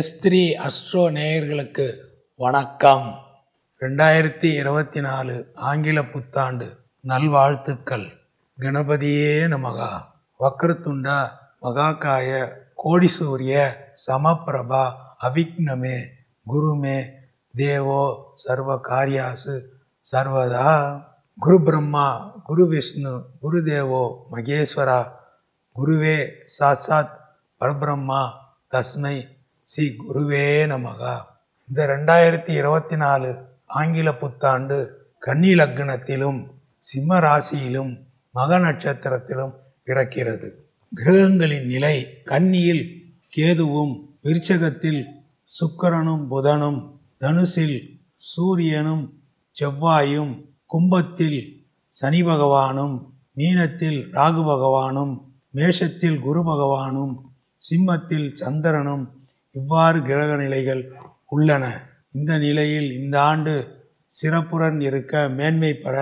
S three astro நேயர்களுக்கு வணக்கம். ரெண்டாயிரத்தி இருபத்தி நாலு ஆங்கில புத்தாண்டு நல்வாழ்த்துக்கள். கணபதியே நமகா. வக்ரத்துண்டா மகாகாய கோடிசூரிய சமப்பிரபா அவிக்னமே குருமே தேவோ சர்வ காரியாசு சர்வதா. குரு பிரம்மா குரு விஷ்ணு குரு தேவோ மகேஸ்வரா. குருவே சாட்சாத் பரபிரம்மா தஸ்மை ஸ்ரீ குருவே நமகா. இந்த ரெண்டாயிரத்தி இருபத்தி நாலு ஆங்கில புத்தாண்டு கன்னி லக்னத்திலும் சிம்ம ராசியிலும் மக நட்சத்திரத்திலும் பிறக்கிறது. கிரகங்களின் நிலை கன்னியில் கேதுவும் விருச்சகத்தில் சுக்கரனும் புதனும் தனுசில் சூரியனும் செவ்வாயும் கும்பத்தில் சனி பகவானும் மீனத்தில் ராகு பகவானும் மேஷத்தில் குரு பகவானும் சிம்மத்தில் சந்திரனும் இவ்வாறு கிரக நிலைகள் உள்ளன. இந்த நிலையில் இந்த ஆண்டு சிறப்புடன் இருக்க மேன்மை பெற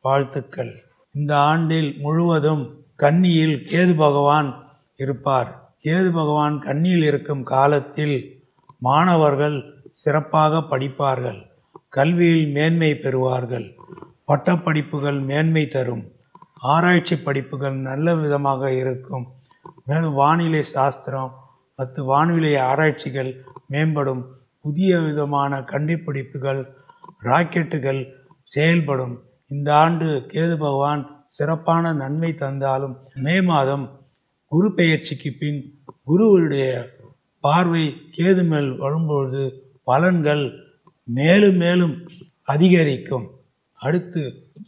வாழ்த்துக்கள். இந்த ஆண்டில் முழுவதும் கன்னியில் கேது பகவான் இருப்பார். கேது பகவான் கன்னியில் இருக்கும் காலத்தில் மாணவர்கள் சிறப்பாக படிப்பார்கள். கல்வியில் மேன்மை பெறுவார்கள். பட்டப்படிப்புகள் மேன்மை தரும். ஆராய்ச்சி படிப்புகள் நல்ல விதமாக இருக்கும். மேலும் வானிலை சாஸ்திரம் பத்து வானிலை ஆராய்ச்சிகள் மேம்படும். புதிய விதமான கண்டுபிடிப்புகள் ராக்கெட்டுகள் செயல்படும். இந்த ஆண்டு கேது பகவான் சிறப்பான நன்மை தந்தாலும் மே மாதம் குரு பெயர்ச்சிக்கு பின் குருவுடைய பார்வை கேது மேல் வரும்பொழுது பலன்கள் மேலும் மேலும் அதிகரிக்கும். அடுத்து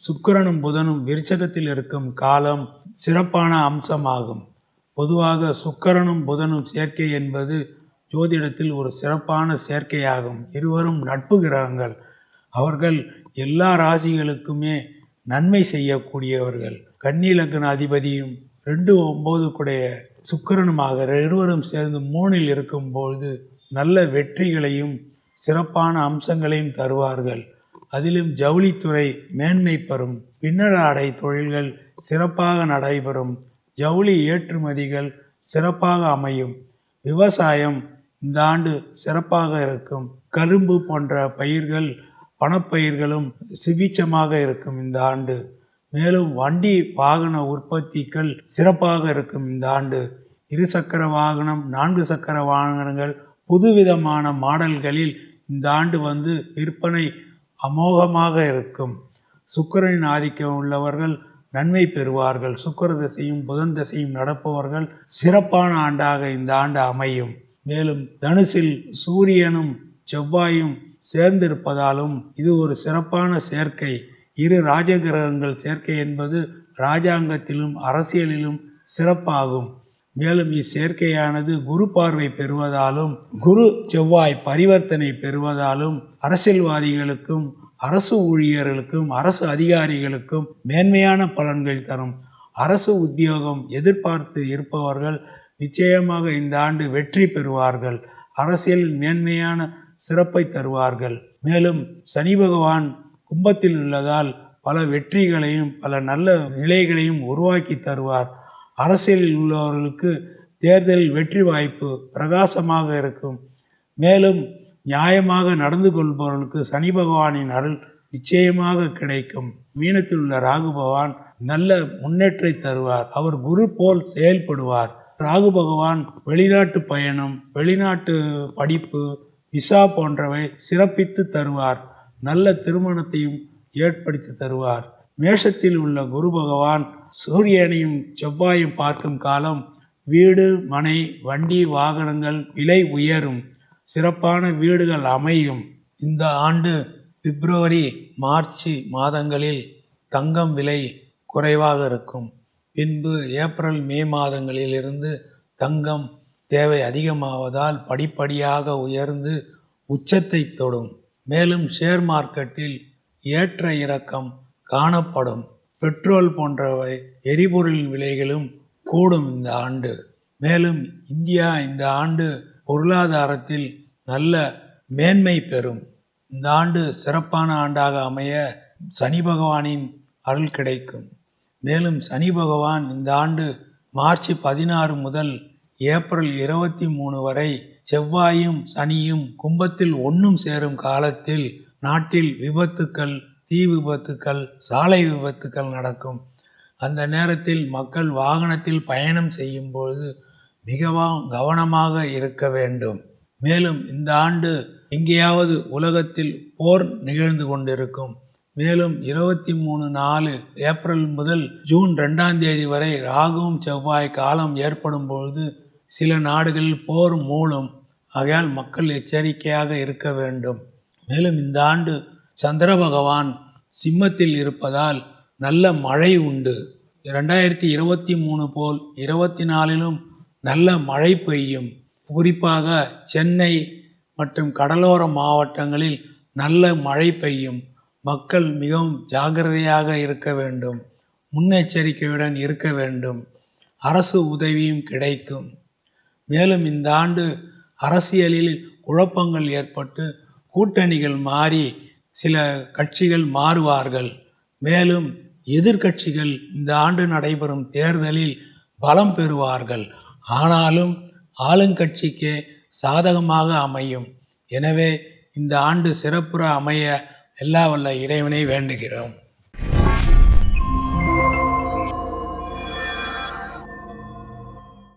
சுக்கிரனும் புதனும் விருச்சகத்தில் இருக்கும் காலம் சிறப்பான அம்சமாகும். பொதுவாக சுக்கரனும் புதனும் சேர்க்கை என்பது ஜோதிடத்தில் ஒரு சிறப்பான சேர்க்கையாகும். இருவரும் நட்பு கிரகங்கள். அவர்கள் எல்லா ராசிகளுக்குமே நன்மை செய்யக்கூடியவர்கள். கன்னி அதிபதியும் ரெண்டு ஒன்பது கூடைய சுக்கிரனுமாக இருவரும் சேர்ந்து மூணில் இருக்கும்பொழுது நல்ல வெற்றிகளையும் சிறப்பான அம்சங்களையும் தருவார்கள். அதிலும் ஜவுளித்துறை மேன்மை பெறும். பின்னலாடை தொழில்கள் சிறப்பாக நடைபெறும். ஜவுளி ஏற்றுமதிகள் சிறப்பாக அமையும். விவசாயம் இந்த ஆண்டு சிறப்பாக இருக்கும். கரும்பு போன்ற பயிர்கள் பணப்பயிர்களும் சிவிச்சமாக இருக்கும் இந்த ஆண்டு. மேலும் வண்டி வாகன உற்பத்திகள் சிறப்பாக இருக்கும் இந்த ஆண்டு. இருசக்கர வாகனம் நான்கு சக்கர வாகனங்கள் புதுவிதமான மாடல்களில் இந்த ஆண்டு வந்து விற்பனை அமோகமாக இருக்கும். சுக்கிரனின் ஆதிக்கம் உள்ளவர்கள் நன்மை பெறுவார்கள் சுக்கர திசையும் புதன் திசையும் நடப்பவர்கள் சிறப்பான ஆண்டாக இந்த ஆண்டு அமையும். மேலும் தனுசில் சூரியனும் செவ்வாயும் சேர்ந்திருப்பதாலும் இது ஒரு சிறப்பான சேர்க்கை. இரு ராஜகிரகங்கள் சேர்க்கை என்பது ராஜாங்கத்திலும் அரசியலிலும் சிறப்பாகும். மேலும் இச்சேர்க்கையானது குரு பார்வை பெறுவதாலும் குரு செவ்வாய் பரிவர்த்தனை பெறுவதாலும் அரசியல்வாதிகளுக்கும் அரசு ஊழியர்களுக்கும் அரசு அதிகாரிகளுக்கும் மேன்மையான பலன்கள் தரும். அரசு உத்தியோகம் எதிர்பார்த்து இருப்பவர்கள் நிச்சயமாக இந்த ஆண்டு வெற்றி பெறுவார்கள். அரசியல் மேன்மையான சிறப்பை தருவார்கள். மேலும் சனி பகவான் கும்பத்தில் உள்ளதால் பல வெற்றிகளையும் பல நல்ல நிலைகளையும் உருவாக்கி தருவார். அரசியலில் உள்ளவர்களுக்கு தேர்தலில் வெற்றி வாய்ப்பு பிரகாசமாக இருக்கும். மேலும் நியாயமாக நடந்து கொள்பவர்களுக்கு சனி பகவானின் அருள் நிச்சயமாக கிடைக்கும். மீனத்தில் உள்ள ராகு பகவான் நல்ல முன்னேற்றை தருவார். அவர் குரு போல் செயல்படுவார். ராகு பகவான் வெளிநாட்டு பயணம் வெளிநாட்டு படிப்பு விசா போன்றவை சிறப்பித்து தருவார். நல்ல திருமணத்தையும் ஏற்படுத்தி தருவார். மேஷத்தில் உள்ள குரு பகவான் சூரியனையும் செவ்வாயும் பார்க்கும் காலம் வீடு மனை வண்டி வாகனங்கள் விலை உயரும். சிறப்பான வீடுகள் அமையும். இந்த ஆண்டு பிப்ரவரி மார்ச் மாதங்களில் தங்கம் விலை குறைவாக இருக்கும். பின்பு ஏப்ரல் மே மாதங்களிலிருந்து தங்கம் தேவை அதிகமாவதால் படிப்படியாக உயர்ந்து உச்சத்தை தொடும். மேலும் ஷேர் மார்க்கெட்டில் ஏற்ற இறக்கம் காணப்படும். பெட்ரோல் போன்றவை எரிபொருளின் விலைகளும் கூடும் இந்த ஆண்டு. மேலும் இந்தியா இந்த ஆண்டு பொருளாதாரத்தில் நல்ல மேன்மை பெறும். இந்த ஆண்டு சிறப்பான ஆண்டாக அமைய சனி பகவானின் அருள் கிடைக்கும். மேலும் சனி பகவான் இந்த ஆண்டு மார்ச் பதினாறு முதல் ஏப்ரல் இருபத்தி மூணு வரை செவ்வாயும் சனியும் கும்பத்தில் ஒன்றும் சேரும் காலத்தில் நாட்டில் விபத்துக்கள் தீ விபத்துக்கள் சாலை விபத்துக்கள் நடக்கும். அந்த நேரத்தில் மக்கள் வாகனத்தில் பயணம் செய்யும்பொழுது மிகவும் கவனமாக இருக்க வேண்டும். மேலும் இந்த ஆண்டு எங்கேயாவது உலகத்தில் போர் நிகழ்ந்து கொண்டிருக்கும். மேலும் இருபத்தி மூணு நாலு ஏப்ரல் முதல் ஜூன் ரெண்டாம் தேதி வரை ராகுவும் செவ்வாய் காலம் ஏற்படும் பொழுது சில நாடுகளில் போர் மூலம் ஆகையால் மக்கள் எச்சரிக்கையாக இருக்க வேண்டும். மேலும் இந்த ஆண்டு சந்திர பகவான் சிம்மத்தில் இருப்பதால் நல்ல மழை உண்டு. இரண்டாயிரத்தி இருபத்தி மூணு போல் இருபத்தி நாலிலும் நல்ல மழை பெய்யும். குறிப்பாக சென்னை மற்றும் கடலோர மாவட்டங்களில் நல்ல மழை பெய்யும். மக்கள் மிகவும் ஜாக்கிரதையாக இருக்க வேண்டும். முன்னெச்சரிக்கையுடன் இருக்க வேண்டும். அரசு உதவியும் கிடைக்கும். மேலும் இந்த ஆண்டு அரசியலில் குழப்பங்கள் ஏற்பட்டு கூட்டணிகள் மாறி சில கட்சிகள் மாறுவார்கள். மேலும் எதிர்க்கட்சிகள் இந்த ஆண்டு நடைபெறும் தேர்தலில் பலம் பெறுவார்கள். ஆனாலும் ஆளுங்கட்சிக்கு சாதகமாக அமையும். எனவே இந்த ஆண்டு சிறப்புற அமைய எல்லா வல்ல இறைவனை வேண்டுகிறோம்.